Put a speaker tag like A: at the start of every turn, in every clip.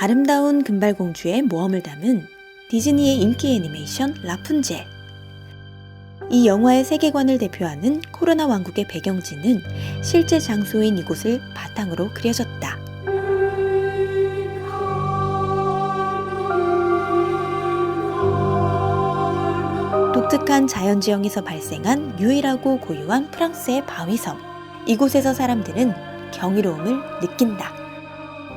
A: 아름다운 금발공주의 모험을 담은 디즈니의 인기 애니메이션 라푼젤. 이 영화의 세계관을 대표하는 코로나 왕국의 배경지는 실제 장소인 이곳을 바탕으로 그려졌다. 독특한 자연지형에서 발생한 유일하고 고유한 프랑스의 바위섬. 이곳에서 사람들은 경이로움을 느낀다.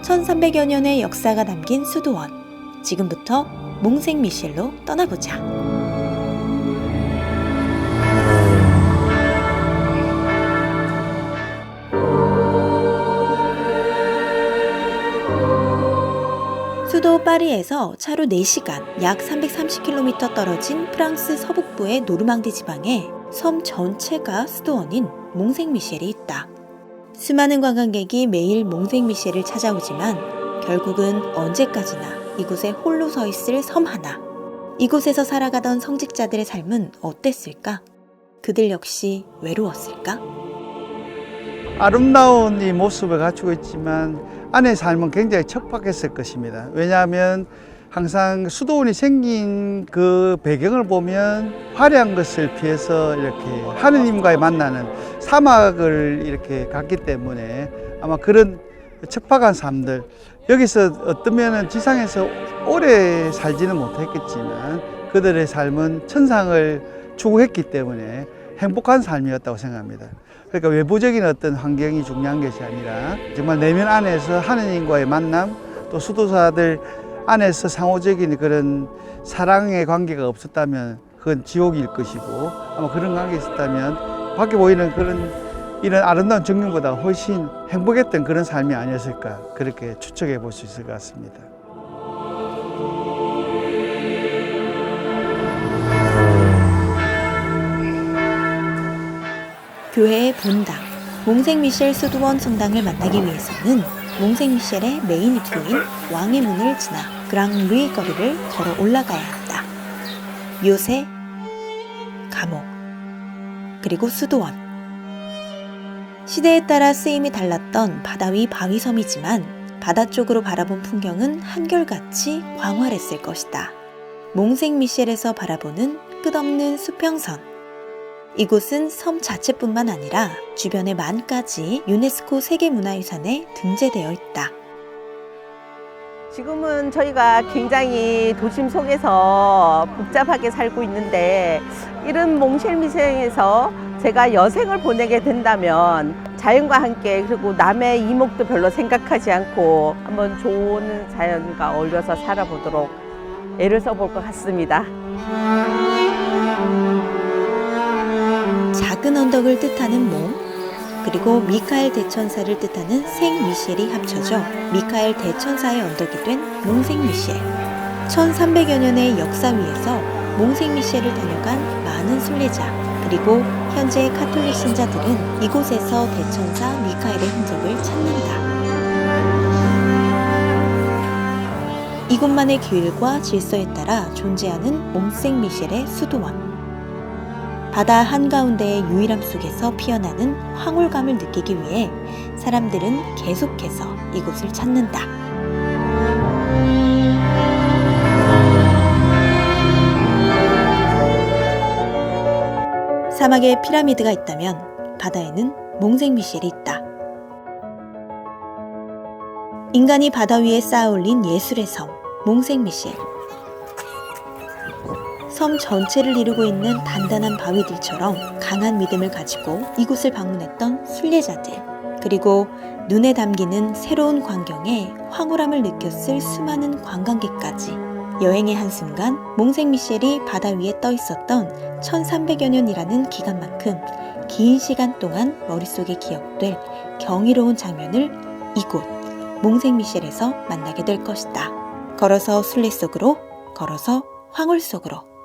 A: 1300여 년의 역사가 담긴 수도원. 지금부터 몽생 미셸로 떠나보자. 수도 파리에서 차로 4시간, 약 330km 떨어진 프랑스 서북부의 노르망디 지방에 섬 전체가 수도원인 몽생 미셸이 있다. 수많은 관광객이 매일 몽생 미셸을 찾아오지만 결국은 언제까지나 이곳에 홀로 서 있을 섬 하나. 이곳에서 살아가던 성직자들의 삶은 어땠을까? 그들 역시 외로웠을까?
B: 아름다운 이 모습을 갖추고 있지만 안의 삶은 굉장히 척박했을 것입니다. 왜냐하면 항상 수도원이 생긴 그 배경을 보면 화려한 것을 피해서 이렇게 하느님과의 만나는 사막을 이렇게 갔기 때문에 아마 그런 척박한 삶들 여기서 어떤 면은 지상에서 오래 살지는 못했겠지만 그들의 삶은 천상을 추구했기 때문에 행복한 삶이었다고 생각합니다. 그러니까 외부적인 어떤 환경이 중요한 것이 아니라 정말 내면 안에서 하느님과의 만남 또 수도사들 안에서 상호적인 그런 사랑의 관계가 없었다면 그건 지옥일 것이고 아마 그런 관계 있었다면 밖에 보이는 그런 이런 아름다운 정경보다 훨씬 행복했던 그런 삶이 아니었을까 그렇게 추측해 볼 수 있을 것 같습니다.
A: 교회의 본당, 몽생 미셸 수도원 성당을 만나기 위해서는 몽생 미셸의 메인 입구인 왕의 문을 지나 그랑 루이 거리를 걸어 올라가야 한다. 요새, 감옥, 그리고 수도원. 시대에 따라 쓰임이 달랐던 바다 위 바위섬이지만 바다 쪽으로 바라본 풍경은 한결같이 광활했을 것이다. 몽생 미셸에서 바라보는 끝없는 수평선. 이곳은 섬 자체뿐만 아니라 주변의 만까지 유네스코 세계문화유산에 등재되어 있다.
C: 지금은 저희가 굉장히 도심 속에서 복잡하게 살고 있는데 이런 몽쉘미생에서 제가 여생을 보내게 된다면 자연과 함께 그리고 남의 이목도 별로 생각하지 않고 한번 좋은 자연과 어울려서 살아보도록 애를 써볼 것 같습니다.
A: 작은 언덕을 뜻하는 몽, 그리고 미카엘 대천사를 뜻하는 생 미셸이 합쳐져 미카엘 대천사의 언덕이 된 몽생 미셸. 1300여 년의 역사 위에서 몽생 미셸을 다녀간 많은 순례자, 그리고 현재 카톨릭 신자들은 이곳에서 대천사 미카엘의 흔적을 찾는다. 이곳만의 규율과 질서에 따라 존재하는 몽생 미셸의 수도원. 바다 한가운데의 유일함 속에서 피어나는 황홀감을 느끼기 위해 사람들은 계속해서 이곳을 찾는다. 사막에 피라미드가 있다면 바다에는 몽생미셸이 있다. 인간이 바다 위에 쌓아 올린 예술의 섬, 몽생미셸. 섬 전체를 이루고 있는 단단한 바위들처럼 강한 믿음을 가지고 이곳을 방문했던 순례자들, 그리고 눈에 담기는 새로운 광경에 황홀함을 느꼈을 수많은 관광객까지 여행의 한순간 몽생 미셸이 바다 위에 떠 있었던 1300여 년이라는 기간만큼 긴 시간 동안 머릿속에 기억될 경이로운 장면을 이곳 몽생 미셸에서 만나게 될 것이다. 걸어서 순례 속으로, 걸어서 황홀 속으로.